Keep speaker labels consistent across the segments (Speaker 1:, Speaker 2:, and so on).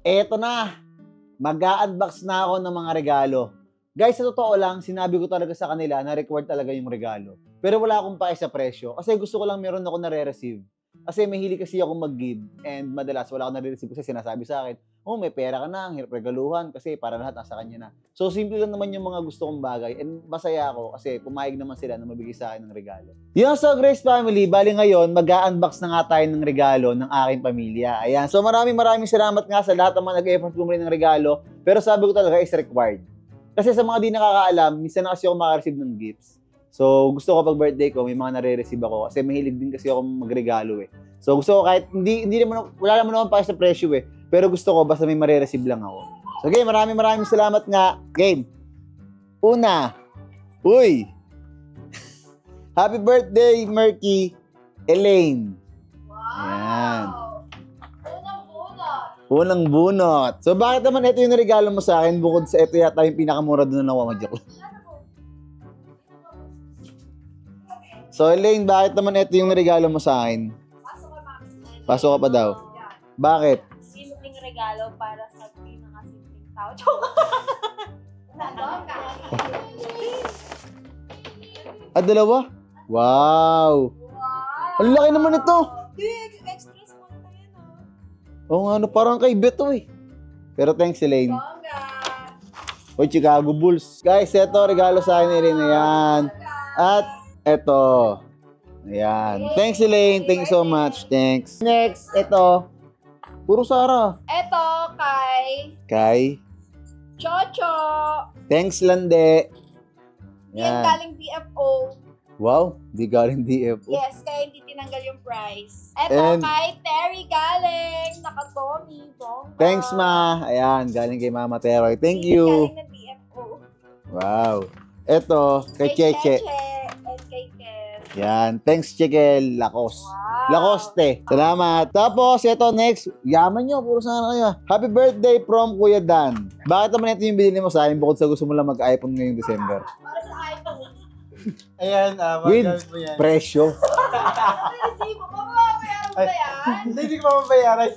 Speaker 1: Eto na! Mag-a-unbox na ako ng mga regalo. Guys, sa totoo lang, sinabi ko talaga sa kanila na required talaga yung regalo. Pero wala akong pake sa presyo. Kasi gusto ko lang meron ako nare-receive. Kasi mahilig kasi ako mag-give. And madalas wala ako nare-receive kasi sinasabi sa akin, oh, may pera ka na, ang hirap regaluhan kasi para lahat nasa kanya na. So, simple lang naman yung mga gusto kong bagay. And masaya ako kasi pumayag naman sila na mabigay sa akin ng regalo. Yung so, Grace Family, bali ngayon, mag-unbox na nga tayo ng regalo ng aking pamilya. Ayan. So, maraming maraming salamat nga sa lahat ng nag-effort bumili ng regalo. Pero sabi ko talaga is required. Kasi sa mga di nakakaalam, minsan na kasi ako makareceive ng gifts. So, gusto ko pag birthday ko, may mga nare-receive ako. Kasi mahilig din kasi ako magregalo eh. So, gusto ko kahit, hindi, hindi naman, wala naman naman pa sa presyo eh. Pero gusto ko, basta may mare-receive lang ako. So, game, maraming maraming salamat nga. Game. Una. Uy. Happy birthday, Murky. Elaine. Ayan.
Speaker 2: Unang bunot.
Speaker 1: Unang bunot. So, bakit naman ito yung regalo mo sa akin bukod sa ito yata yung pinakamura doon na nawa joke. So, Elaine, bakit naman ito yung regalo mo sa akin?
Speaker 2: Pasok ka,
Speaker 1: pa daw. Bakit?
Speaker 2: Regalo para sa pinakasimpleng tao. Joke. Nandun ka.
Speaker 1: Ah, dalawa? Wow!
Speaker 2: Wow.
Speaker 1: Ang laki naman ito!
Speaker 2: Big! Extra small pa yan, oh.
Speaker 1: Oo nga, ano, parang kay Beto eh. Pero thanks, Elaine.
Speaker 2: Bongga.
Speaker 1: Oy, Chicago Bulls. Guys, ito, regalo sa akin, Elaine. Ayan. At, ito. Ayan. Thanks, Elaine. Thank you so much. Thanks. Next, ito. Puro Sara.
Speaker 2: Ito kay
Speaker 1: Kay.
Speaker 2: Chocho.
Speaker 1: Thanks, Lande.
Speaker 2: Yan
Speaker 1: Yan.
Speaker 2: galing BFO.
Speaker 1: Wow, di galing DFO.
Speaker 2: Yes, kaya hindi tinanggal yung price. Ito
Speaker 1: And-
Speaker 2: kay Terry galing. Nakatomi. Bongga.
Speaker 1: Thanks, Ma. Ayan, galing kay Mama Teroy. Thank
Speaker 2: Galing
Speaker 1: you.
Speaker 2: ng BFO.
Speaker 1: Wow. Ito, kay Cheche.
Speaker 2: And kay Kel.
Speaker 1: Yan. Thanks, Cheche. Lakos.
Speaker 2: Wow.
Speaker 1: Lacoste. Salamat. Tapos, ito next. Yaman nyo. Puro sana kayo. Happy birthday from Kuya Dan. Bakit naman ito yung binili mo sa akin bukod sa gusto mo lang mag-iPhone ngayong December?
Speaker 2: Para sa iPhone.
Speaker 3: Ayan, ah,
Speaker 1: With
Speaker 3: magagamit mo yan.
Speaker 1: Presyo.
Speaker 2: Resibo. Mababayaran ba yan?
Speaker 3: Hindi, hindi ko mababayaran.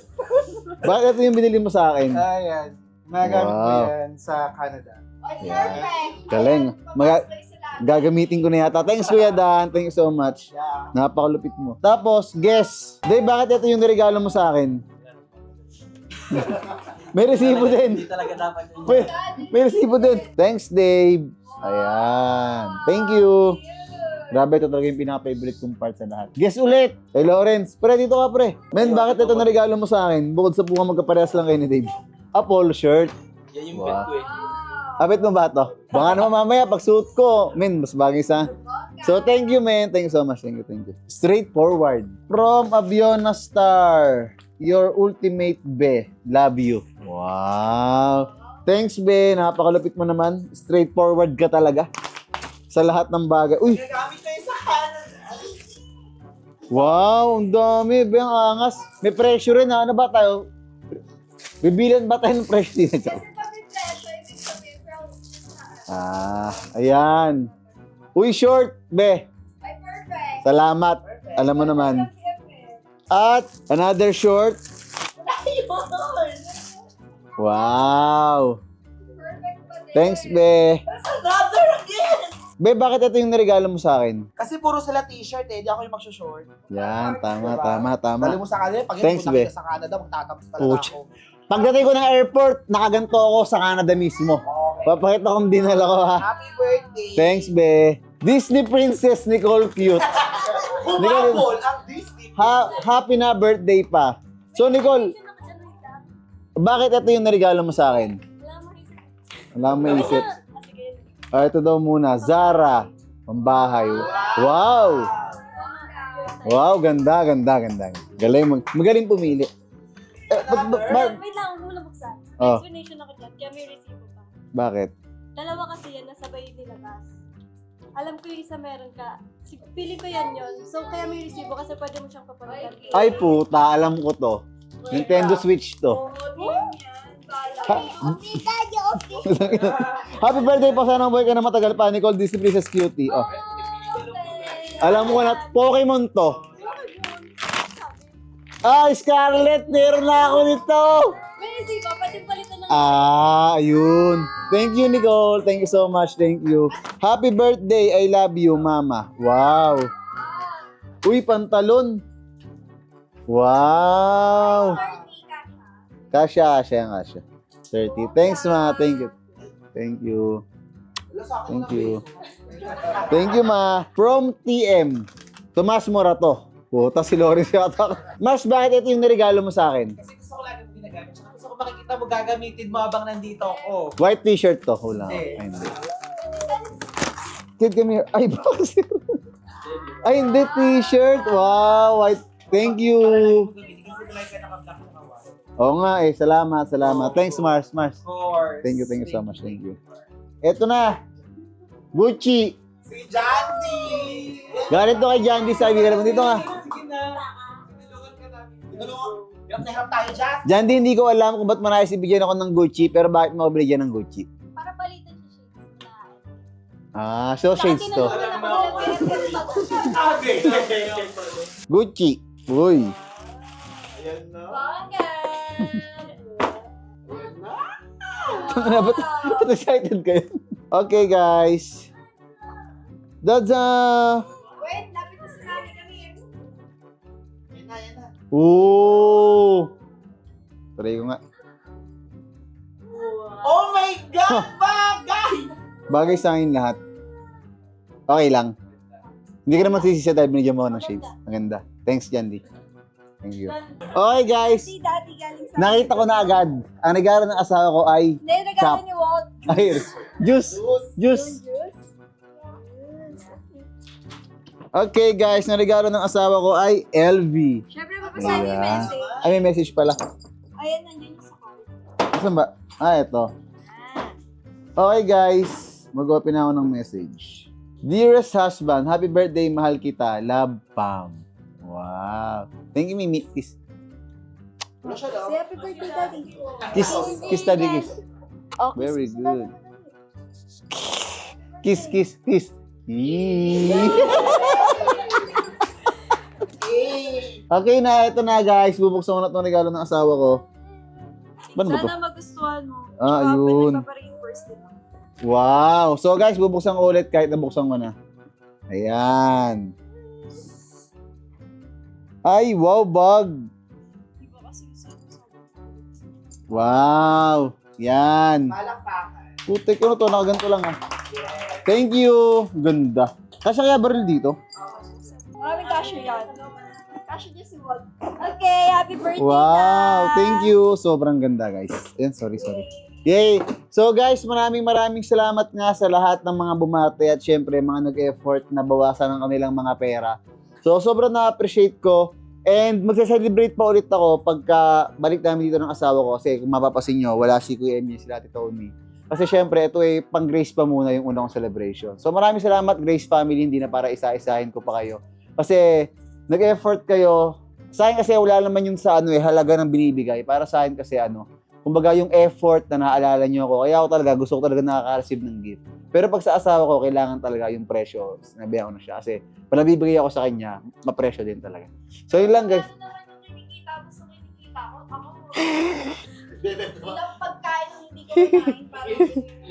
Speaker 1: Bakit ito yung binili mo sa akin?
Speaker 3: Ayan, magagamit mo
Speaker 1: Wow.
Speaker 3: yan sa Canada.
Speaker 2: Ay,
Speaker 1: Yeah.
Speaker 2: perfect.
Speaker 1: Galing. Maga-. Gagamitin ko na yata. Thanks, Kuya Dan. Thank you so much.
Speaker 3: Yeah.
Speaker 1: Napakalupit mo. Tapos, guess. Dave, bakit ito yung regalo mo sa akin? may resibo din.
Speaker 4: Hindi talaga dapat yun.
Speaker 1: May, may resibo din. Thanks, Dave. Ayan. Thank you. Grabe, ito talaga yung pinaka-favorite kong part sa lahat. Guess ulit! Hey, Lawrence. Pre, dito ka, pre. Men, bakit ito na regalo mo sa akin? Bukod sa bunga magkaparehas lang kayo ni Dave. A polo shirt.
Speaker 4: Yan yung
Speaker 1: Wow.
Speaker 4: bet ko eh.
Speaker 1: Kapit mo ba to? Baka naman mamaya, pag suit ko, men, mas bagay sa... So, thank you, man. Thank you so much. Thank you, thank you. Straightforward. From Aviona Star, your ultimate be. Love you. Wow. Thanks, be. Napakalupit mo naman. Straightforward ka talaga. Sa lahat ng bagay. Uy,
Speaker 3: Gagamit ko yung sa
Speaker 1: wow. Ang dami. Be, ang angas. May presyo rin, ha? Ano ba tayo? Bibilan ba tayo ng dito?
Speaker 2: Kasi
Speaker 1: Ah, ayan. Uy, short, be.
Speaker 2: Ay, perfect.
Speaker 1: Salamat. Alam mo naman. At another short.
Speaker 2: Yun.
Speaker 1: Wow.
Speaker 2: Perfect pa din.
Speaker 1: Thanks, be.
Speaker 3: That's another again!
Speaker 1: Be, bakit ito yung niregalo mo sa akin?
Speaker 3: Kasi puro sila t-shirt eh, di ako yung magsushort.
Speaker 1: Yan, tama,
Speaker 3: Diba?
Speaker 1: tama, tama.
Speaker 3: Dali mo sa kanila, pag
Speaker 1: Thanks, be.
Speaker 3: sa Canada, magtatapos talaga
Speaker 1: Puch.
Speaker 3: ako.
Speaker 1: Pagdating ko ng airport, nakaganto ako sa Canada mismo. Papakita kong dinala ko ha.
Speaker 3: Happy birthday!
Speaker 1: Thanks, be. Disney Princess Nicole Cute.
Speaker 3: Humabol ang Disney.
Speaker 1: Ha happy na birthday pa. So, Nicole, bakit ito yung niregalo mo sa akin?
Speaker 2: Wala mo isip.
Speaker 1: Wala mo isip.
Speaker 2: Ah.
Speaker 1: Ah, ito daw muna. Zara. Pambahay. Wow! Wow, ganda, ganda, ganda. Galing mag magaling pumili. Eh, ba't, ba't, ba't-
Speaker 5: Wait lang, huwag mo na buksan. May
Speaker 1: Oh.
Speaker 5: explanation ako dyan, kaya may.
Speaker 1: Bakit?
Speaker 5: Dalawa kasi yan, nasabay nilabas. Alam ko yung isa meron ka. Si- Pili ko yan yon. So, kaya may resibo kasi pwede mo siyang papalitan.
Speaker 1: Ay puta, alam ko to. Nintendo Switch to. Ha? Happy birthday pa sana boy ka na matagal pa, Nicole Disney Princess Cutie. Oh. Alam mo na, Pokemon to. Ah, Scarlett, meron na ako nito.
Speaker 2: May resibo
Speaker 5: natin palitan ng
Speaker 1: Ah, ayun. Thank you, Nicole. Thank you so much. Thank you. Happy birthday. I love you, Mama. Wow. Uy, pantalon. Wow.
Speaker 2: 30 ka siya.
Speaker 1: Kasha, kasha kasha. 30. Thanks, ma. Thank you. Thank you. Thank you. Thank you, ma. From TM. Tomas Morato. Puta, si Loris yata. Mas, bakit ito yung niregalo mo sa akin?
Speaker 3: Kasi mo gagamitin mo habang nandito ako.
Speaker 1: White t-shirt to. Hula.
Speaker 3: Hindi.
Speaker 1: Ay, hindi. Kid, come here. Ay, boxer. Ay, hindi. T-shirt. Wow. White. Thank you.
Speaker 3: Ka.
Speaker 1: Oo nga eh. Salamat, salamat. Thanks, Mars. Mars.
Speaker 3: Of course.
Speaker 1: Thank you, thank you so much. Thank you. Eto na. Gucci.
Speaker 3: Si Jandy!
Speaker 1: Galit to kay Jandy. Sabi ka naman dito nga.
Speaker 3: Sige na. Hirap na hirap tayo dyan.
Speaker 1: Jandy, hindi ko alam kung ba't manayos ibigyan ako ng Gucci, pero bakit mo binigyan ng Gucci?
Speaker 5: Para palitan siya shades na.
Speaker 1: Ah, so shades to.
Speaker 3: Sabi!
Speaker 1: Gucci. Uy.
Speaker 3: Ayan na.
Speaker 5: Bongga!
Speaker 3: Ayan na.
Speaker 1: Ano ba't, ba't excited kayo? Okay, guys. Daza!
Speaker 2: Wait, lapit na sa kami kami.
Speaker 3: Ayan na, ayan na.
Speaker 1: Ooh! Try ko nga.
Speaker 3: Oh my God! Bagay!
Speaker 1: Bagay sa akin lahat. Okay lang. Hindi ka naman sisisya dahil binigyan mo ako ng shades. Maganda. Thanks, Jandy. Thank you. Okay, guys.
Speaker 2: Si daddy galing sa...
Speaker 1: Nakita ko na agad. Ang regalo ng asawa ko ay...
Speaker 5: Hindi, regalo ni Walt.
Speaker 1: Ay, juice. Juice. Okay, guys. Ang regalo ng asawa ko ay LV.
Speaker 5: Siyempre, mapasabi yung
Speaker 1: Yeah.
Speaker 5: message.
Speaker 1: Ay, may message pala.
Speaker 5: Ayan, nandiyan sa card.
Speaker 1: Saan ba? Ah, ito. Okay, guys. Mag-open na ako ng message. Dearest husband, happy birthday, mahal kita. Love, Pam. Wow. Thank you, Mimi. Kiss.
Speaker 5: Say happy birthday, daddy.
Speaker 1: Kiss. Kiss, daddy, kiss.
Speaker 5: Oh,
Speaker 1: Very good. Kiss, kiss, kiss. Okay na, ito na guys. Bubuksan ko na itong regalo ng asawa ko. Ano ba to?
Speaker 2: Sana magustuhan mo.
Speaker 1: Ah,
Speaker 2: Tsaka
Speaker 1: ayun.
Speaker 2: pinagpapareimburse din ako.
Speaker 1: Wow! So guys, bubuksan ko ulit kahit nabuksan ko na. Ayan. Ay, wow, bag.
Speaker 2: Di ba kasi sabi sa
Speaker 1: Wow. Yan.
Speaker 3: Palakpakan.
Speaker 1: Putik ko na to, nakaganto lang ah. Thank you. Ganda. Kasi kaya baril dito?
Speaker 2: Maraming cashew yan. Niya si Walt. Okay, happy birthday
Speaker 1: Wow,
Speaker 2: na!
Speaker 1: thank you. Sobrang ganda, guys. Ayan, sorry, sorry. Yay! So guys, maraming maraming salamat nga sa lahat ng mga bumate at syempre mga nag-effort na bawasan ng kanilang mga pera. So sobrang na-appreciate ko and magsa-celebrate pa ulit ako pagka balik namin dito ng asawa ko kasi kung mapapasin nyo, wala si Kuya Emil, si Ate Tony. Kasi syempre, ito ay pang Grace pa muna yung unang celebration. So maraming salamat Grace family, hindi na para isa-isahin ko pa kayo. Kasi nag-effort kayo, sa akin kasi wala naman yung sa ano eh, halaga ng binibigay. Para sa akin kasi ano, kumbaga yung effort na naaalala nyo ako. Kaya ako talaga, gusto ko talaga nakaka-receive ng gift. Pero pag sa asawa ko, kailangan talaga yung presyo. Sinabihan ko na siya. Kasi pag nabibigay ako sa kanya, mapresyo din talaga. So yun lang guys.
Speaker 2: Ano? Ako, ilang pagkain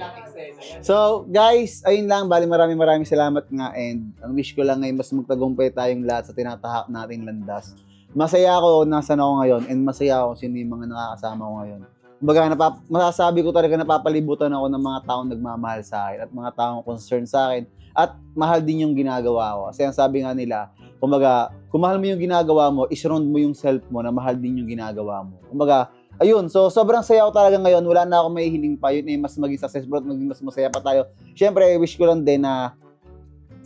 Speaker 1: So guys, ayun lang. Bali maraming maraming salamat nga. And ang wish ko lang ngayon, mas magtagumpay tayong lahat sa tinatahak nating landas. Masaya ako nasan ako ngayon and masaya ako sino yung mga nakakasama ko ngayon. Kumbaga, napap- masasabi ko talaga napapalibutan ako ng mga taong nagmamahal sa akin at mga taong concerned sa akin at mahal din yung ginagawa ko. Kasi ang sabi nga nila, kumbaga, kung mahal mo yung ginagawa mo, isround mo yung self mo na mahal din yung ginagawa mo. Kumbaga, ayun, so sobrang saya ko talaga ngayon. Wala na ako may hiling pa. Yun eh, mas maging successful at maging mas masaya pa tayo. Siyempre, wish ko lang din na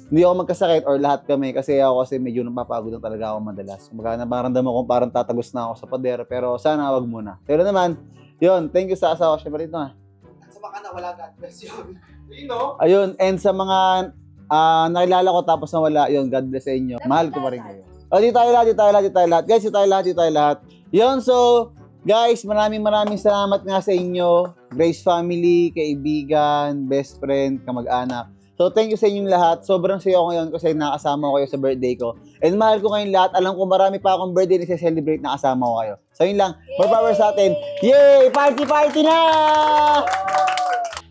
Speaker 1: hindi ako magkasakit or lahat kami kasi ako kasi medyo napapagod na talaga ako madalas. Kumbaga, naparamdam ako parang tatagos na ako sa pader pero sana wag muna. Pero naman, yun, thank you sa asawa. Siyempre dito nga.
Speaker 3: At sa mga nawala, God bless you. You know?
Speaker 1: Ayun, and sa mga ah, nakilala ko tapos nawala, yun, God bless sa inyo. Mahal ko pa rin kayo. O, di tayo lahat, di tayo lahat, di tayo lahat. Guys, di tayo lahat, di tayo lahat. Yun, so, guys, maraming maraming salamat nga sa inyo. Grace family, kaibigan, best friend, kamag-anak. So, thank you sa inyong lahat. Sobrang saya ko ngayon kasi nakasama ko kayo sa birthday ko. And mahal ko kayong lahat. Alam ko marami pa akong birthday na celebrate na kasama ko kayo. So, yun lang. More power sa atin. Yay! Party, party na!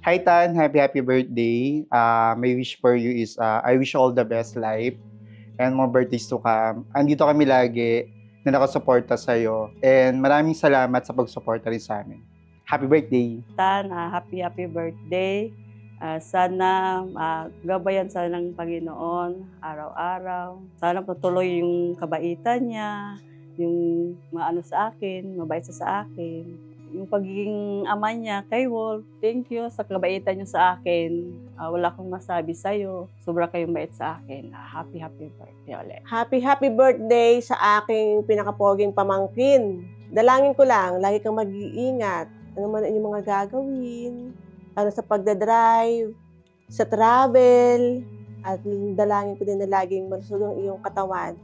Speaker 4: Hi Tan, happy happy birthday. Uh, my wish for you is uh, I wish you all the best life and more birthdays to come. Andito kami lagi na nakasuporta sa'yo. And maraming salamat sa pagsuporta rin sa amin. Happy birthday!
Speaker 6: Tan, ah, happy happy birthday. Ah, sana ah, gabayan sana ng Panginoon araw-araw. Sana patuloy yung kabaitan niya, yung maano sa akin, mabait sa akin. Yung pagiging ama niya kay Wolf, thank you sa kabaitan niyo sa akin. Ah, wala akong masabi sa'yo. Sobra kayong bait sa akin. Ah, happy happy birthday ulit.
Speaker 7: Happy, happy birthday sa aking pinakapoging pamangkin. Dalangin ko lang, lagi kang mag-iingat. Ano man ang mga gagawin. Ano sa pagdadrive, sa travel, at dalangin ko din na laging malusog ang iyong katawan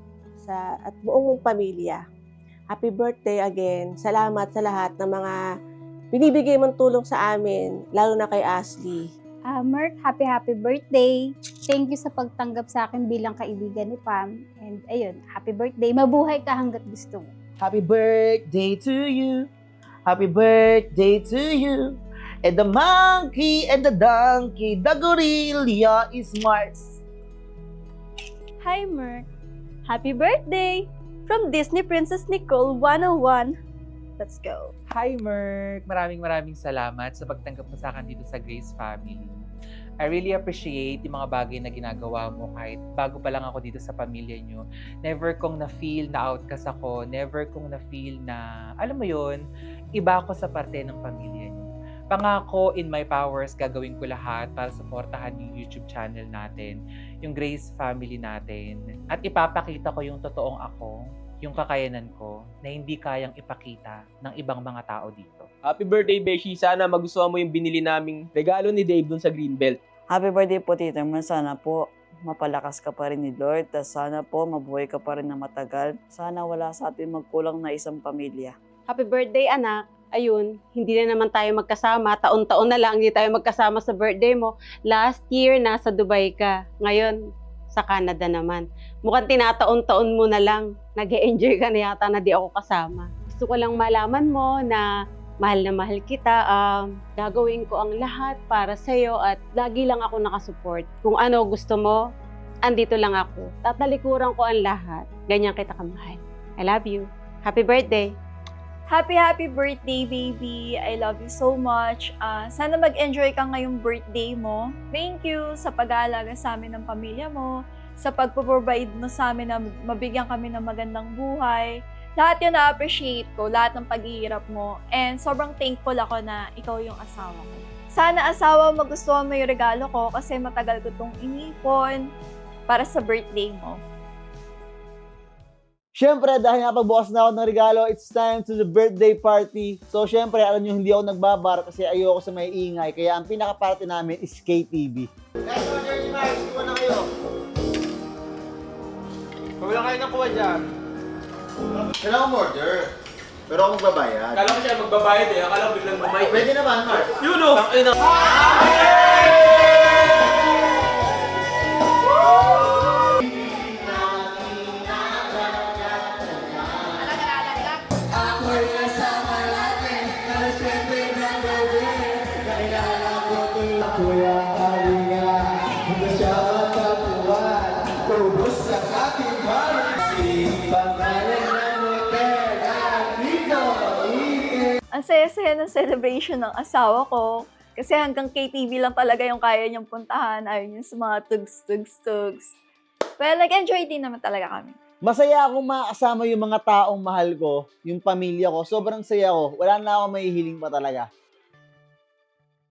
Speaker 7: sa, at buong pamilya. Happy birthday again. Salamat sa lahat ng mga binibigay mong tulong sa amin, lalo na kay Ashley.
Speaker 8: Ah, Merk, happy happy birthday. Thank you sa pagtanggap sa akin bilang kaibigan ni Pam. And ayun, happy birthday. Mabuhay ka hanggat gusto mo.
Speaker 3: Happy birthday to you. Happy birthday to you. And the monkey and the donkey, the gorilla is Mars.
Speaker 5: Hi, Merk. Happy birthday! From Disney Princess Nicole 101. Let's go.
Speaker 9: Hi, Merk! Maraming maraming salamat sa pagtanggap mo sa akin dito sa Grace Family. I really appreciate yung mga bagay na ginagawa mo kahit bago pa lang ako dito sa pamilya nyo. Never kong na-feel na outcast ako. Never kong na-feel na, alam mo yun, iba ako sa parte ng pamilya nyo. Pangako, in my powers, gagawin ko lahat para supportahan yung YouTube channel natin, yung Grace Family natin. At ipapakita ko yung totoong ako, yung kakayanan ko na hindi kayang ipakita ng ibang mga tao dito.
Speaker 10: Happy birthday, Beshi. Sana magustuhan mo yung binili naming regalo ni Dave dun sa Greenbelt.
Speaker 6: Happy birthday po, Tito Man. Sana po mapalakas ka pa rin ni Lord. At sana po mabuhay ka pa rin na matagal. Sana wala sa atin magkulang na isang pamilya.
Speaker 7: Happy birthday, anak. Ayun, hindi na naman tayo magkasama. Taon-taon na lang hindi tayo magkasama sa birthday mo. Last year, nasa Dubai ka. Ngayon, sa Canada naman. Mukhang tinataon-taon mo na lang. nag enjoy ka na yata na di ako kasama. Gusto ko lang malaman mo na mahal na mahal kita. Um, gagawin ko ang lahat para sa'yo at lagi lang ako nakasupport. Kung ano gusto mo, andito lang ako. Tatalikuran ko ang lahat. Ganyan kita kamahal. I love you. Happy birthday!
Speaker 2: Happy, happy birthday, baby. I love you so much. Ah, sana mag-enjoy ka ngayong birthday mo. Thank you sa pag-aalaga sa amin ng pamilya mo, sa pagpo-provide mo sa amin na mabigyan kami ng magandang buhay. Lahat yun na-appreciate ko, lahat ng paghihirap mo. And sobrang thankful ako na ikaw yung asawa ko. Sana asawa magustuhan mo yung regalo ko kasi matagal ko itong inipon para sa birthday mo.
Speaker 1: Siyempre, dahil napagbukas na ako ng regalo, it's time to the birthday party. So, siyempre, alam nyo, hindi ako nagbabar kasi ayoko sa may ingay. Kaya ang pinaka-party namin is KTV.
Speaker 3: Guys, order ni Mars. Kuha na kayo. Kuha lang kayo ng kuha dyan.
Speaker 1: Kailangan mo order. Pero ako magbabayad.
Speaker 10: Akala ko siya magbabayad eh. Akala ko biglang mamay.
Speaker 1: Pwede naman, Mars.
Speaker 10: Yun o!
Speaker 2: Ang saya-saya ng celebration ng asawa ko. Kasi hanggang KTV lang talaga yung kaya niyang puntahan. Ayaw niya sa mga tugs, tugs, tugs. Well, nag-enjoy din naman talaga kami.
Speaker 1: Masaya akong makasama yung mga taong mahal ko, yung pamilya ko. Sobrang saya ko. Wala na ako mahihiling pa talaga.